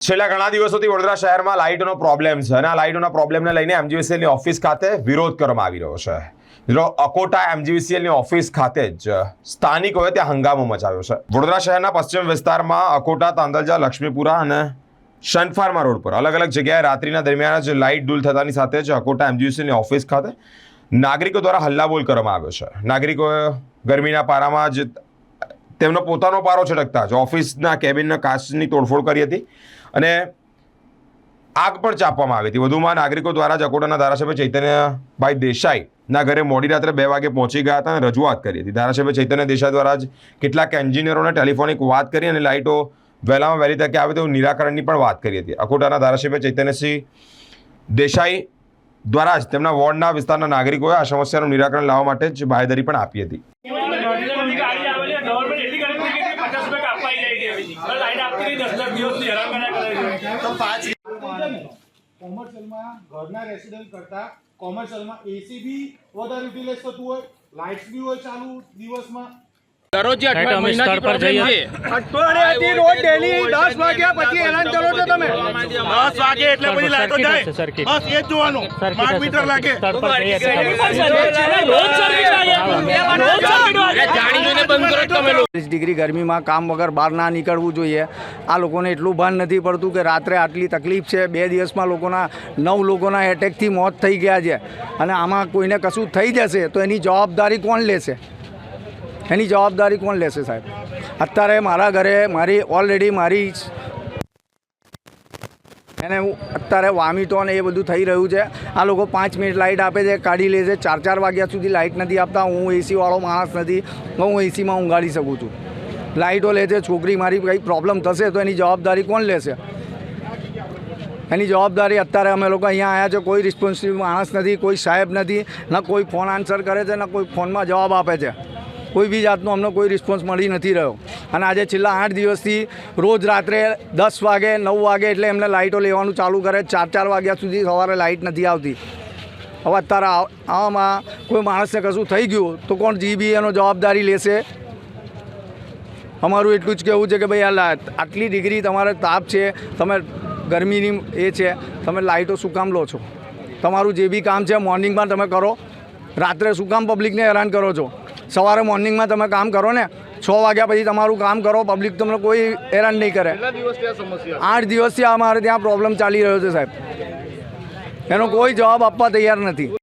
છેલ્લા ઘણા દિવસોથી વડોદરા શહેરમાં લાઇટનો પ્રોબ્લેમ છે અને આ લાઇટોના પ્રોબ્લેમને લઈને એમજીવીસીએલની ઓફિસ ખાતે વિરોધ કરવામાં આવી રહ્યો છે. મિત્રો, અકોટા એમજીવીસીએલની ઓફિસ ખાતે જ સ્થાનિકોએ ત્યાં હંગામો મચાવ્યો છે. વડોદરા શહેરના પશ્ચિમ વિસ્તારમાં અકોટા, તાંદલજા, લક્ષ્મીપુરા અને શનફાર્મા રોડ પર અલગ અલગ જગ્યાએ રાત્રિના દરમિયાન જ લાઇટ ડૂલ થતાની સાથે જ અકોટા એમજીવીસીએલની ઓફિસ ખાતે નાગરિકો દ્વારા હલ્લાબોલ કરવામાં આવ્યો છે. નાગરિકોએ ગરમીના પારામાં જ તેમનો પોતાનો પારો છટકતા જ. ઓફિસના, કેબિનના કાચની તોડફોડ કરી હતી અને આગ પણ ચાપવામાં આવી હતી. વધુમાં નાગરિકો દ્વારા જ અકોટાના ધારાસભ્ય ચૈતન્યભાઈ દેસાઈના ઘરે મોડી રાત્રે બે વાગે પહોંચી ગયા હતા અને રજૂઆત કરી હતી. ધારાસભ્ય ચૈતન્ય દેસાઈ દ્વારા જ કેટલાક એન્જિનિયરોને ટેલિફોનિક વાત કરી અને લાઇટો વહેલામાં વહેલી તકે આવે તેવું નિરાકરણની પણ વાત કરી હતી. અકોટાના ધારાસભ્ય ચૈતન્યસિંહ દેસાઈ દ્વારા જ તેમના વોર્ડના વિસ્તારના નાગરિકોએ આ સમસ્યાનું નિરાકરણ લાવવા માટે જ બાહેધરી પણ આપી હતી. ગવર્મેન્ટ એટલી ગરમી થઈ પચાસ રૂપિયા કાપવા આવી જાય છે લાઈટ આપતી દસ દસ દિવસથી હેરાન કરે છે. કોમર્શિયલમાં ઘરના રેસિડન્ટ કરતા કોમર્શિયલમાં એસી બી વધારે યુટિલાઇઝ થતું હોય લાઇટ્સ બી હોય ચાલુ દિવસમાં. દરરોજ જે અઠવાડિયા અમે મહિનાથી સ્થળ પર જઈએ. અઠવાડિયાથી રોજ ડેલી દસ વાગ્યા પછી હેરાન કરો છો તમે. દસ વાગે એટલે બધી લાઈટો જાય. બસ એ જ જોવાનું. સર્કિટ મીટર લાગે. સ્થળ પર જઈએ. છીએ. રોજ સર્વિસ લાગે. રોજ સર્વિસ લાગે. જાણી જોઈને બંધ કરો તમે લોકો ત્રીસ ડિગ્રી ગરમીમાં કામ વગર બહાર ના નીકળવું જોઈએ. આ લોકોને એટલું ભાન નથી પડતું કે રાત્રે આટલી તકલીફ છે. બે દિવસમાં લોકોના, નવ લોકોના એટેકથી મોત થઈ ગયા છે. અને આમાં કોઈને કશું થઈ જશે તો એની જવાબદારી કોણ લેશે? એની જવાબદારી કોણ લેશે સાહેબ? અત્યારે મારા ઘરે મારી ઓલરેડી મારી એને અત્યારે વામિટો ને એ બધું થઈ રહ્યું છે. આ લોકો પાંચ મિનિટ લાઇટ આપે છે, કાઢી લે છે. ચાર ચાર વાગ્યા સુધી લાઇટ નથી આપતા. હું એસીવાળો માણસ નથી. હું એસીમાં ઊંઘાડી શકું છું. લાઇટો લે છે, છોકરી મારી કંઈ પ્રોબ્લેમ થશે તો એની જવાબદારી કોણ લેશે? એની જવાબદારી અત્યારે અમે લોકો અહીંયા આવ્યા છે. કોઈ રિસ્પોન્સિબલ માણસ નથી, કોઈ સાહેબ નથી, ન કોઈ ફોન આન્સર કરે છે, ન કોઈ ફોનમાં જવાબ આપે છે. કોઈ બી જાતનો અમને કોઈ રિસ્પોન્સ મળી નથી રહ્યો. અને આજે છેલ્લા આઠ દિવસથી રોજ રાત્રે દસ વાગે, નવ વાગે એટલે એમને લાઇટો લેવાનું ચાલુ કરે. ચાર ચાર વાગ્યા સુધી સવારે લાઇટ નથી આવતી. હવે અત્યારે આવ- આવામાં કોઈ માણસને કશું થઈ ગયું તો કોણ જીબી એનો જવાબદારી લેશે? અમારું એટલું જ કહેવું છે કે ભાઈ, આ આટલી ડિગ્રી તમારે તાપ છે, તમે ગરમીની એ છે, તમે લાઇટો શું કામ લો છો? તમારું જે બી કામ છે, મોર્નિંગમાં તમે કરો. રાત્રે શું કામ પબ્લિકને હેરાન કરો છો? સવારે મોર્નિંગમાં તમે કામ કરો ને છ વાગ્યા પછી તમારું કામ કરો પબ્લિક તમને કોઈ હેરાન નહીં કરે. આઠ દિવસથી અમારે ત્યાં પ્રોબ્લેમ ચાલી રહ્યો છે સાહેબ. એનો કોઈ જવાબ આપવા તૈયાર નથી.